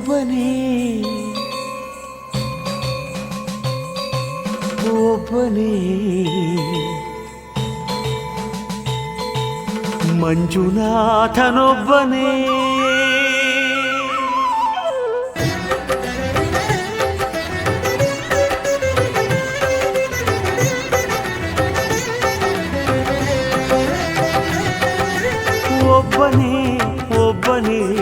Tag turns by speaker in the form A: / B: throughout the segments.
A: నువ్వనే నువ్వనే మంజునాథనొవ్వనే.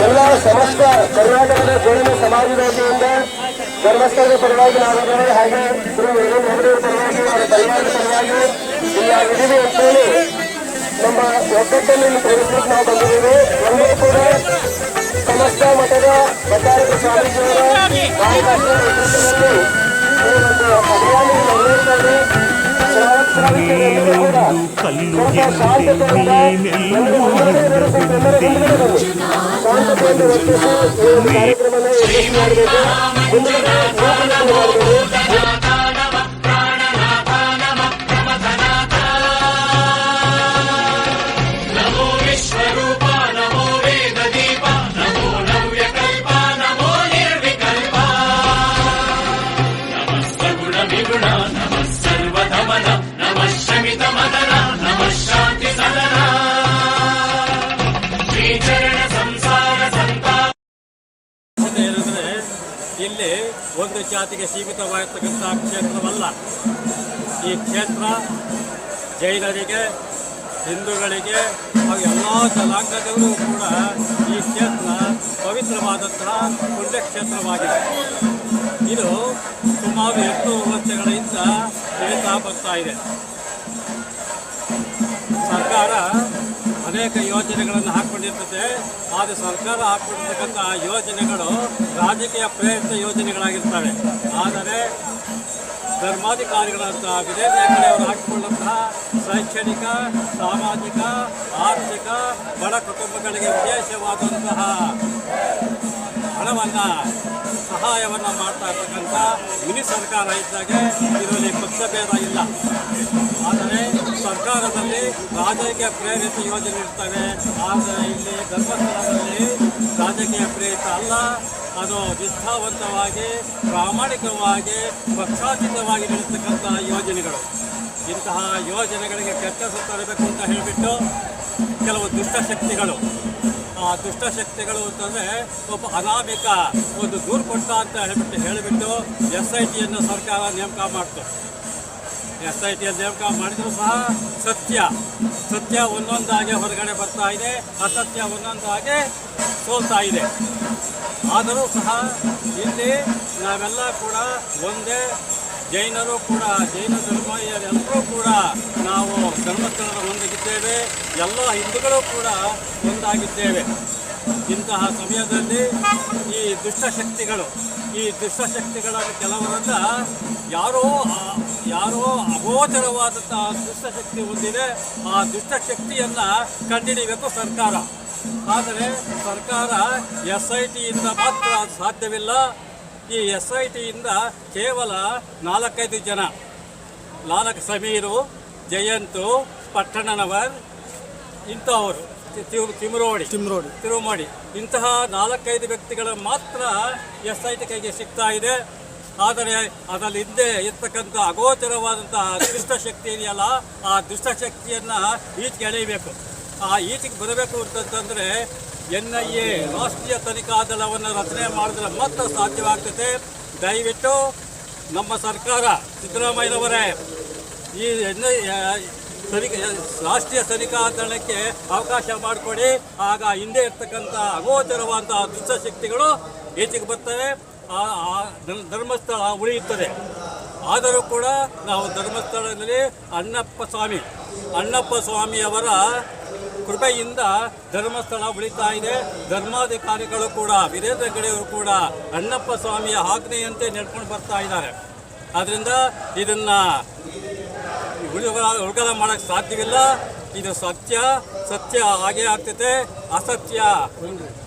B: ಎಲ್ಲ ಸಮಸ್ತ ಕರ್ನಾಟಕದ ಜೈನ ಸಮಾಜದ ವತಿಯಿಂದ ಧರ್ಮಸ್ಥಳದ ಪರವಾಗಿ ನಾವಿದ್ದೇವೆ ಹಾಗೆ ಶ್ರೀ ಹೆಗಡೆಯವರ ಪರವಾಗಿ ಅವರ ಪರಿವಾರದ ಪರವಾಗಿ ಇಲ್ಲ ವಿಧಿವಿ ಅಂತೇಳಿ ನಮ್ಮ ಒಗ್ಗಟ್ಟನ್ನು ಇಲ್ಲಿ ತೋರಿಸಲಿಕ್ಕೆ ನಾವು ಬಂದಿದ್ದೀವಿ. ಎಲ್ಲರೂ ಕೂಡ ಸಮಸ್ತ ಮಠದ ಭಟ್ಟಾರಕ ಸ್ವಾಮೀಜಿಯವರ ನೇತೃತ್ವದಲ್ಲಿ ಈ ಒಂದು
A: ಕಲ್ಲು
C: ಕಾರ್ಯಕ್ರಮ ಇಲ್ಲಿ ಒಂದು ಜಾತಿಗೆ ಸೀಮಿತವಾಗಿರ್ತಕ್ಕಂಥ ಕ್ಷೇತ್ರವಲ್ಲ. ಈ ಕ್ಷೇತ್ರ ಜೈನರಿಗೆ, ಹಿಂದೂಗಳಿಗೆ, ಹಾಗೂ ಎಲ್ಲ ಜನಾಂಗದವರು ಕೂಡ ಈ ಕ್ಷೇತ್ರ ಪವಿತ್ರವಾದಂತಹ ಪುಣ್ಯಕ್ಷೇತ್ರವಾಗಿದೆ. ಇದು ಸುಮಾರು ಎಂಟುನೂರು ವರ್ಷಗಳಿಂದ ಬರ್ತಾ ಇದೆ. ಸರ್ಕಾರ ಅನೇಕ ಯೋಜನೆಗಳನ್ನು ಹಾಕ್ಕೊಂಡಿರ್ತದೆ. ಆದರೆ ಸರ್ಕಾರ ಹಾಕ್ಕೊಂಡಿರ್ತಕ್ಕಂಥ ಯೋಜನೆಗಳು ರಾಜಕೀಯ ಪ್ರೇರಿತ ಯೋಜನೆಗಳಾಗಿರ್ತವೆ. ಆದರೆ ಧರ್ಮಾಧಿಕಾರಿಗಳಂತಹ ಅವರು ಹಾಕಿಕೊಂಡಂತಹ ಶೈಕ್ಷಣಿಕ, ಸಾಮಾಜಿಕ, ಆರ್ಥಿಕ, ಬಡ ಕುಟುಂಬಗಳಿಗೆ ವಿಶೇಷವಾದಂತಹ ಹಣವನ್ನು, ಸಹಾಯವನ್ನು ಮಾಡ್ತಾ ಇರ್ತಕ್ಕಂಥ ಮಿನಿ ಸರ್ಕಾರ ಇದ್ದಾಗೆ ಇದರಲ್ಲಿ ಪಕ್ಷಭೇದ ಇಲ್ಲ. ಆದರೆ ಸರ್ಕಾರದಲ್ಲಿ ರಾಜಕೀಯ ಪ್ರೇರಿತ ಯೋಜನೆ ಇರ್ತವೆ. ಆದರೆ ಇಲ್ಲಿ ಧರ್ಮಸ್ಥಳದಲ್ಲಿ ರಾಜಕೀಯ ಪ್ರೇರಿತ ಅಲ್ಲ. ಅದು ನಿಷ್ಠಾವಂತವಾಗಿ, ಪ್ರಾಮಾಣಿಕವಾಗಿ, ಪಕ್ಷಾತೀತವಾಗಿ ನಡೆಸ್ತಕ್ಕಂಥ ಯೋಜನೆಗಳು. ಇಂತಹ ಯೋಜನೆಗಳಿಗೆ ಕೆಟ್ಟ ತರಬೇಕು ಅಂತ ಹೇಳಿಬಿಟ್ಟು ಕೆಲವು ದುಷ್ಟಶಕ್ತಿಗಳು. ಆ ದುಷ್ಟಶಕ್ತಿಗಳು ಅಂತಂದರೆ ಒಬ್ಬ ಅನಾಮಿಕ, ಒಂದು ದೂರು ಕೊಟ್ಟ ಅಂತ ಹೇಳಿಬಿಟ್ಟು ಹೇಳಿಬಿಟ್ಟು ಎಸ್ ಐ ಟಿಯನ್ನು ಸರ್ಕಾರ ನೇಮಕ ಮಾಡ್ತು. ಎಸ್ ಐ ಟಿಯಲ್ಲಿ ನೇಮಕ ಮಾಡಿದರೂ ಸಹ ಸತ್ಯ. ಸತ್ಯ ಒಂದೊಂದಾಗಿ ಹೊರಗಡೆ ಬರ್ತಾ ಇದೆ, ಅಸತ್ಯ ಒಂದೊಂದಾಗೆ ಸೋಲ್ತಾ ಇದೆ. ಆದರೂ ಸಹ ಇಲ್ಲಿ ನಾವೆಲ್ಲ ಕೂಡ ಒಂದೇ ಜೈನರು ಕೂಡ, ಜೈನ ಧರ್ಮೀಯರೆಲ್ಲರೂ ಕೂಡ ನಾವು ಧರ್ಮಸ್ಥಳದ ಒಂದಾಗಿದ್ದೇವೆ ಎಲ್ಲ ಹಿಂದೂಗಳು ಕೂಡ ಒಂದಾಗಿದ್ದೇವೆ. ಇಂತಹ ಸಮಯದಲ್ಲಿ ಈ ದುಷ್ಟಶಕ್ತಿಗಳು ಈ ದುಷ್ಟಶಕ್ತಿಗಳ ಕೆಲವರನ್ನ ಯಾರೋ ಯಾರೋ ಅಗೋಚರವಾದಂತಹ ದುಷ್ಟಶಕ್ತಿ ಹೊಂದಿದೆ. ಆ ದುಷ್ಟಶಕ್ತಿಯನ್ನು ಕಂಡುಹಿಡಿಯಬೇಕು ಸರ್ಕಾರ. ಆದರೆ ಸರ್ಕಾರ ಎಸ್ ಐ ಟಿಯಿಂದ ಮಾತ್ರ ಸಾಧ್ಯವಿಲ್ಲ. ಈ ಎಸ್ ಐ ಟಿಯಿಂದ ಕೇವಲ ನಾಲ್ಕೈದು ಜನ. ಲಾಲಕ್ ಸಮೀರು, ಜಯಂತು ಪಟ್ಟಣನವರ್ ಇಂಥವರು. ತಿಮರೋಡಿ. ತಿಮರೋಡಿ. ತಿರುಮಡಿ. ಇಂತಹ ನಾಲ್ಕೈದು ವ್ಯಕ್ತಿಗಳ ಮಾತ್ರ ಎಸ್ ಐ ಟಿ ಕೈಗೆ ಸಿಗ್ತಾ ಇದೆ. ಆದರೆ ಅದರಲ್ಲಿ ಹಿಂದೆ ಇರ್ತಕ್ಕಂಥ ಅಗೋಚರವಾದಂತಹ ದುಷ್ಟಶಕ್ತಿ ಇದೆಯಲ್ಲ ಆ ದುಷ್ಟಶಕ್ತಿಯನ್ನು ಈಚೆಗೆ ಎಳೆಯಬೇಕು. ಆ ಈಚೆಗೆ ಬರಬೇಕು ಅಂತಂತಂದರೆ ಎನ್ ಐ ಎ ರಾಷ್ಟ್ರೀಯ ತನಿಖಾ ದಳವನ್ನು ರಚನೆ ಮಾಡಿದ್ರೆ ಮಾತ್ರ ಸಾಧ್ಯವಾಗ್ತದೆ. ದಯವಿಟ್ಟು ನಮ್ಮ ಸರ್ಕಾರ ಸಿದ್ದರಾಮಯ್ಯನವರೇ ಈ ಎನ್ ಐ ತನಿಖೆ ರಾಷ್ಟ್ರೀಯ ತಂಡಕ್ಕೆ ಅವಕಾಶ ಮಾಡಿಕೊಡಿ. ಆಗ ಹಿಂದೆ ಇರ್ತಕ್ಕಂಥ ಅಗೋಚರವಾದಂತಹ ದುಷ್ಟಶಕ್ತಿಗಳು ಈಚೆಗೆ ಬರ್ತವೆ. ಧರ್ಮಸ್ಥಳ ಉಳಿಯುತ್ತದೆ. ಆದರೂ ಕೂಡ ನಾವು ಧರ್ಮಸ್ಥಳದಲ್ಲಿ ಅಣ್ಣಪ್ಪ ಸ್ವಾಮಿ, ಅಣ್ಣಪ್ಪ ಸ್ವಾಮಿಯವರ ಕೃಪೆಯಿಂದ ಧರ್ಮಸ್ಥಳ ಉಳಿತಾ ಇದೆ. ಧರ್ಮಾಧಿಕಾರಿಗಳು ಕೂಡ, ವೀರೇಂದ್ರ ಗಡಿಯವರು ಕೂಡ ಅಣ್ಣಪ್ಪ ಸ್ವಾಮಿಯ ಆಜ್ಞೆಯಂತೆ ನಡ್ಕೊಂಡು ಬರ್ತಾ ಇದ್ದಾರೆ. ಆದ್ದರಿಂದ ಇದನ್ನ ಉಳ್ಗಲ ಮಾಡಕ್ಕೆ ಸಾಧ್ಯವಿಲ್ಲ. ಇದು ಸತ್ಯ. ಸತ್ಯ ಹಾಗೆ ಆಗ್ತೈತೆ. ಅಸತ್ಯ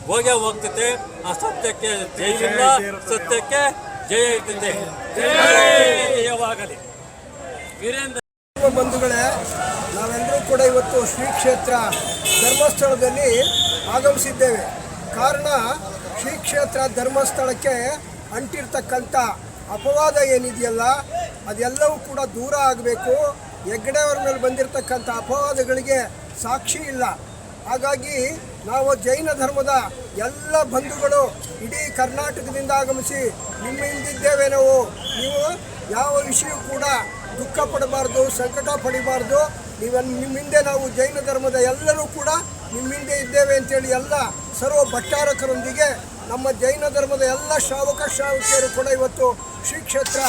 C: ಹೋಗೇ ಹೋಗ್ತೈತೆ. ಅಸತ್ಯಕ್ಕೆ ಜಯವಿಲ್ಲ ಸತ್ಯಕ್ಕೆ ಜಯ ಇರ್ತೈತೆ. ಜಯವಾಗಲಿ ವೀರೇಂದ್ರ.
D: ಬಂಧುಗಳೇ ನಾವೆಲ್ಲರೂ ಕೂಡ ಇವತ್ತು ಶ್ರೀ ಕ್ಷೇತ್ರ ಧರ್ಮಸ್ಥಳದಲ್ಲಿ ಆಗಮಿಸಿದ್ದೇವೆ. ಕಾರಣ ಶ್ರೀ ಕ್ಷೇತ್ರ ಧರ್ಮಸ್ಥಳಕ್ಕೆ ಅಂಟಿರ್ತಕ್ಕಂಥ ಅಪವಾದ ಏನಿದೆಯಲ್ಲ ಅದೆಲ್ಲವೂ ಕೂಡ ದೂರ ಆಗಬೇಕು. ಹೆಗ್ಗಡೆಯವರ ಮೇಲೆ ಬಂದಿರತಕ್ಕಂಥ ಅಪವಾದಗಳಿಗೆ ಸಾಕ್ಷಿ ಇಲ್ಲ. ಹಾಗಾಗಿ ನಾವು ಜೈನ ಧರ್ಮದ ಎಲ್ಲ ಬಂಧುಗಳು ಇಡೀ ಕರ್ನಾಟಕದಿಂದ ಆಗಮಿಸಿ ನಿಮ್ಮ ಹಿಂದಿದ್ದೇವೆ ನಾವು. ನೀವು ಯಾವ ವಿಷಯ ಕೂಡ ದುಃಖ ಪಡಬಾರ್ದು, ಸಂಕಟ ಪಡಿಬಾರ್ದು. ನೀವು ನಿಮ್ಮ ಹಿಂದೆ ನಾವು ಜೈನ ಧರ್ಮದ ಎಲ್ಲರೂ ಕೂಡ ನಿಮ್ಮ ಹಿಂದೆ ಇದ್ದೇವೆ ಅಂತೇಳಿ ಎಲ್ಲ ಸರ್ವ ಭಟ್ಟಾರಕರೊಂದಿಗೆ ನಮ್ಮ ಜೈನ ಧರ್ಮದ ಎಲ್ಲ ಶ್ರಾವಕ ಶ್ರಾವಕಿಯರು ಕೂಡ ಇವತ್ತು ಶ್ರೀ ಕ್ಷೇತ್ರ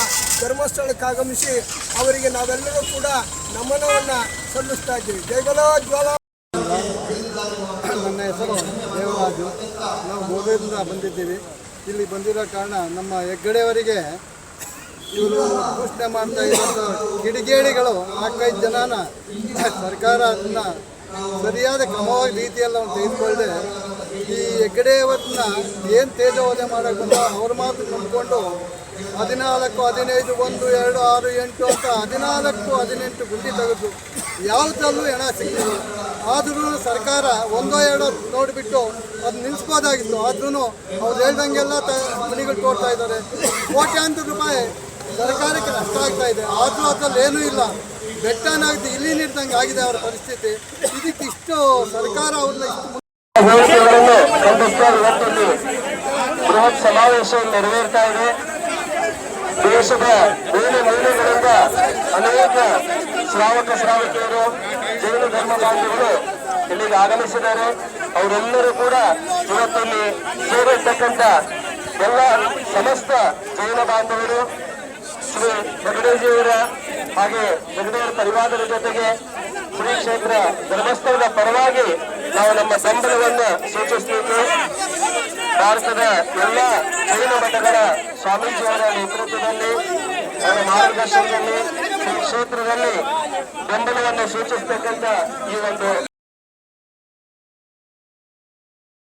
D: ಧರ್ಮಸ್ಥಳಕ್ಕೆ ಆಗಮಿಸಿ ಅವರಿಗೆ ನಾವೆಲ್ಲರೂ ಕೂಡ ನಮನವನ್ನು ಸಲ್ಲಿಸ್ತಾ ಇದ್ದೀವಿ. ಜೈ ಬಲೋ ಜ್ವಾಲ.
E: ನನ್ನ ಹೆಸರು ದೇವರಾಜು. ನಾವು ಗೋವೆಯಿಂದ ಬಂದಿದ್ದೀವಿ. ಇಲ್ಲಿ ಬಂದಿರೋ ಕಾರಣ ನಮ್ಮ ಹೆಗ್ಗಡೆಯವರಿಗೆ ಇವರು ಘೋಷಣೆ ಮಾಡ್ತಾ ಇರೋದು ಕಿಡಿಗೇಡಿಗಳು ನಾಲ್ಕೈದು ಜನನ ಸರ್ಕಾರ ಅದನ್ನ ಸರಿಯಾದ ಕ್ರಮವಾಗಿ ರೀತಿಯಲ್ಲಿ ಅವ್ನು ತೆಗೆದುಕೊಳ್ಳದೆ ಈ ಹೆಗ್ಗಡೆಯವರನ್ನ ಏನು ತೇಜವಧೆ ಮಾಡೋಕೆ ಬಂದ ಅವ್ರ ಮಾತು ನಂಬಿಕೊಂಡು ಹದಿನಾಲ್ಕು, ಹದಿನೈದು, ಒಂದು, ಎರಡು, ಆರು, ಎಂಟು ಅಂತ ಹದಿನಾಲ್ಕು, ಹದಿನೆಂಟು ಗುಂಡಿ ತೆಗೆದು ಯಾವುದರಲ್ಲೂ ಹೆಣ ಸಿಕ್ಕಿಲ್ಲ. ಆದ್ರೂ ಸರ್ಕಾರ ಒಂದೋ ಎರಡೋ ನೋಡಿಬಿಟ್ಟು ಅದು ನಿಲ್ಲಿಸ್ಬೋದಾಗಿತ್ತು ಆದ್ರೂ ಅವ್ರು ಹೇಳ್ದಂಗೆಲ್ಲ ತ ಮನೆಗಳು ತೋಡ್ತಾ ಇದ್ದಾರೆ. ಕೋಟ್ಯಾಂತರ ರೂಪಾಯಿ ಸರ್ಕಾರಕ್ಕೆ ನಷ್ಟ ಆಗ್ತಾ ಇದೆ. ಆದರೂ ಅದರಲ್ಲಿ ಏನೂ ಇಲ್ಲ. ಬೆಟ್ಟನಾಗ್ದು ಇಲ್ಲಿ ನಿಡ್ದಂಗೆ ಆಗಿದೆ ಅವರ ಪರಿಸ್ಥಿತಿ. ಇದಕ್ಕೆ ಇಷ್ಟು ಸರ್ಕಾರ ಅವ್ರನ್ನ ಇಷ್ಟು
B: ಬೃಹತ್ ಸಮಾವೇಶ ನೆರವೇರ್ತಾ ಇದೆ. ದೇಶದ ಮೂಲೆ ಮೂಲೆಗಳಿಂದ ಅನೇಕ ಶ್ರಾವಕ ಶ್ರಾವಕಿಯರು, ಜೈನ ಧರ್ಮ ಬಾಂಧವರು ಇಲ್ಲಿಗೆ ಆಗಮಿಸಿದ್ದಾರೆ. ಅವರೆಲ್ಲರೂ ಕೂಡ ಇವತ್ತಲ್ಲಿ ಸೇರಿರ್ತಕ್ಕಂಥ ಎಲ್ಲ ಸಮಸ್ತ ಜೈನ ಬಾಂಧವರು, ಶ್ರೀ ಹೆಗಡೇಜಿಯವರ ಹಾಗೆ ಜಗದೇವರ ಪರಿವಾರದ ಜೊತೆಗೆ ಶ್ರೀ ಕ್ಷೇತ್ರ ಧರ್ಮಸ್ಥಳದ ಪರವಾಗಿ ನಾವು ನಮ್ಮ ಬೆಂಬಲವನ್ನು ಸೂಚಿಸಬೇಕು ಭಾರತದ ಎಲ್ಲ ಜೈನ ಮಠಗಳ ಸ್ವಾಮೀಜಿಯವರ ನೇತೃತ್ವದಲ್ಲಿ ಅವರ ಮಾರ್ಗದರ್ಶನದಲ್ಲಿ ಶ್ರೀ ಕ್ಷೇತ್ರದಲ್ಲಿ ಬೆಂಬಲವನ್ನು ಸೂಚಿಸತಕ್ಕಂಥ ಈ ಒಂದು